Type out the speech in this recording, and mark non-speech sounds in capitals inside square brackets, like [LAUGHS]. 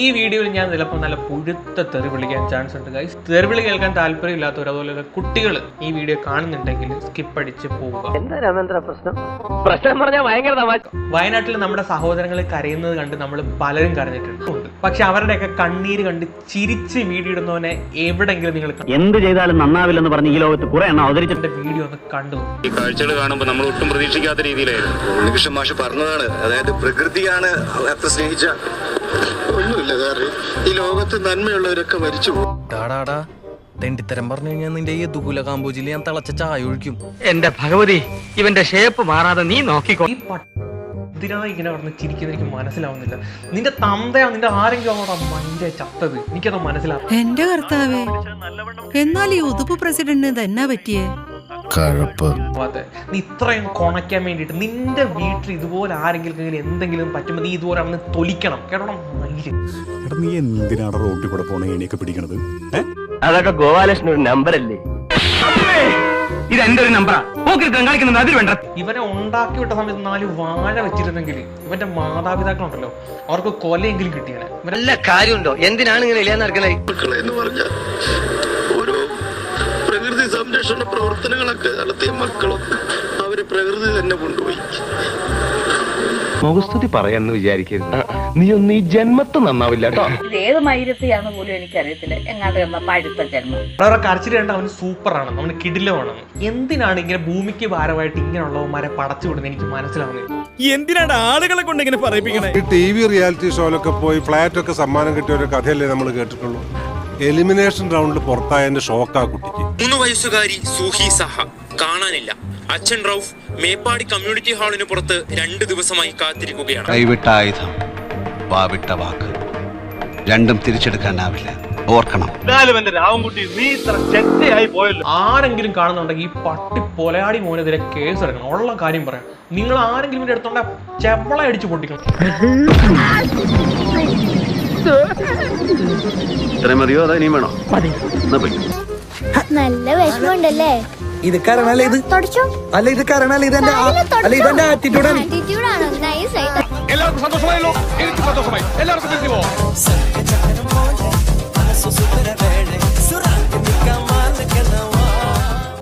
ഈ വീഡിയോയിൽ ഞാൻ ചിലപ്പോൾ നല്ല പുഴുത്ത തെറി വിളിക്കാൻ ചാൻസ് ഉണ്ട് ഗൈസ് തെറിവിളി കേൾക്കാൻ താല്പര്യമില്ലാത്തവർ അതുപോലെ തന്നെ കുട്ടികൾ ഈ വീഡിയോ കാണുന്നുണ്ടെങ്കിൽ സ്കിപ്പ് അടിച്ച് പോവുക. എന്താ രാമേന്ദ്ര പ്രശ്നം? പ്രശ്നം പറഞ്ഞാൽ ഭയങ്കര തമാശ. വയനാട്ടിൽ നമ്മുടെ സഹോദരങ്ങൾ കരയുന്നത് കണ്ട് നമ്മൾ പലരും കരഞ്ഞിട്ടുണ്ട്. പക്ഷെ അവരുടെയൊക്കെ കണ്ണീര് കണ്ട് ചിരിച്ച് വീഡിയോ ഇടുന്നവനെ എവിടെങ്കിലും നിങ്ങൾ എന്ത് ചെയ്താലും നന്നാവില്ലെന്ന് പറഞ്ഞ് ഈ ലോകത്ത് കുറെ എണ്ണം അവതരിച്ചിട്ട് വീഡിയോ ഒന്ന് കണ്ടു ഈ കാഴ്ചകൾ കാണുമ്പോൾ നമ്മൾ ഒട്ടും പ്രതീക്ഷിക്കാത്ത രീതിയിലായിരുന്നു. ഉണ്ണികൃഷ്ണൻ മാഷ് പറഞ്ഞതാണ് അതായത് പ്രകൃതിയാണ് സ്നേഹിച്ച ഒന്നുമില്ല ഈ ലോകത്ത് നന്മയുള്ളവരൊക്കെ മരിച്ചു പോകും തെണ്ടിത്തരം പറഞ്ഞു കഴിഞ്ഞാൽ നിന്റെ ഈ ദുകുല കാമ്പൂജിൽ ഞാൻ തിളച്ച ചായ ഒഴിക്കും. എന്റെ ഭഗവതി ഇവന്റെ ഷേപ്പ് മാറാതെ നീ നോക്കിക്കോ. എന്തിനാ ഇങ്ങനെ എനിക്ക് മനസ്സിലാവുന്നില്ല. നിന്റെ തന്തയാ നിന്റെ ആരെങ്കിലും അങ്ങോട്ട് മൈൻഡ് ചത്തത്? എനിക്കത് മനസ്സിലാവും എന്റെ കർത്താവേ എന്നാൽ ഈ ഉതുപ്പ് പ്രസിഡന്റിന് തന്നെ പറ്റിയേ? അതെ. നീ ഇത്രയും കൊണയ്ക്കാൻ വേണ്ടിയിട്ട് നിന്റെ വീട്ടിൽ ഇതുപോലെ ആരെങ്കിലും എന്തെങ്കിലും പറ്റുമ്പോൾ നീ ഇതുപോലെ അന്ന് തൊലിക്കണം. കേട്ടോ എടാ നീ എന്തിനാണ് റോട്ടിൽ കൂടെ പോണ എണിയൊക്കെ പിടിക്കണത്? അതൊക്കെ ഗോപാലകൃഷ്ണൻ ഒരു നമ്പർ അല്ലേ ഇത് എന്റെ ഒരു നമ്പറാ. പോക്കിരുത്തം കളിക്കുന്നത് അതിൽ വേണ്ട. ഇവനെ ഉണ്ടാക്കി വിട്ട സമയത്ത് നാല് വാഴ വെച്ചിരുന്നെങ്കിൽ ഇവന്റെ മാതാപിതാക്കളുണ്ടല്ലോ അവർക്ക് കൊലയെങ്കിലും കിട്ടിയാണ് നല്ല കാര്യമുണ്ടോ? എന്തിനാണ് ഇങ്ങനെ ഇല്ലാന്ന് നടക്കണേ? എന്ന് പറഞ്ഞാൽ സംരക്ഷണ പ്രവർത്തനങ്ങളൊക്കെ നടത്തിയ മക്കളും അവർ പ്രകൃതി തന്നെ കൊണ്ടുപോയി. മുഖസ്തുതി പറയാന്ന് വിചാരിക്കരുത്. നീ ഒന്ന് ഈ ജന്മത്ത് നന്നാവില്ല കേട്ടോ. ഏത് മൈരത്തെയാണെന്ന് പോലും എനിക്കറിയത്തില്ല. എങ്ങാണ്ട് കിടന്ന പഴുത്ത ജന്മം. അവരുടെ കരച്ചിൽ കണ്ട അവന് സൂപ്പറാണ്. അവന് കിടിലമാണ് എന്തിനാണ് ഇങ്ങനെ ഭൂമിക്ക് ഭാരമായിട്ട് ഇങ്ങനെയുള്ളവന്മാരെ പടച്ചു വിടുന്നത് എനിക്ക് മനസ്സിലാവുന്നില്ല. എന്തിനാണ് ആളുകളെ കൊണ്ട് ഇങ്ങനെ പറയിപ്പിക്കണേ? ഈ ടി വി റിയാലിറ്റി ഷോയിലൊക്കെ പോയി ഫ്ലാറ്റ് ഒക്കെ സമ്മാനം കിട്ടിയ ഒരു കഥയല്ലേ നമ്മൾ കേട്ടിട്ടുള്ളൂ. എലിമിനേഷൻ റൗണ്ടിൽ പുറത്തായതിന്റെ ഷോക്കാ കുട്ടിക്ക്. മൂന്ന് വയസ്സുകാരി സൂഹി സഹ കാണാനില്ല. അച്ഛൻ റൌഫ് മേപ്പാടി കമ്മ്യൂണിറ്റി ഹാളിന് പുറത്ത് രണ്ട് ദിവസമായി കാത്തിരിക്കുകയാണ്. കൈവിട്ട ആയുധം വാവിട്ട വാക്ക്. രണ്ടും തിരിച്ചെടുക്കാനാവില്ല ഓർക്കണം. ആരെങ്കിലും കാണുന്നുണ്ടെങ്കിൽ ഈ പട്ടി പൊലയാടി മോനെതിരെ കേസ് എടുക്കണം. ഉള്ള കാര്യം പറയാം. നിങ്ങൾ ആരെങ്കിലും ഇതിന്റെ അടുത്തോണ്ട ചെവള അടിച്ചു പൊട്ടിക്കണം. [LAUGHS] ഇത്രയും മതിയോ? അതോ ഇനിയും വേണോ? നല്ല വിഷമമുണ്ടല്ലേ? ഇത് കാരണല്ലേ ഇത് തുടച്ചോ. അല്ല ഇത് കാരണല്ലേ ഇതെന്റെ അല്ല ഇതെന്റെ ആറ്റിറ്റ്യൂഡാണ് ആറ്റിറ്റ്യൂഡ് ആണ്. നൈസ് ആയിട്ട്. എല്ലാവർക്കും സന്തോഷമായല്ലോ. എനിക്ക് സന്തോഷമായി. എല്ലാവർക്കും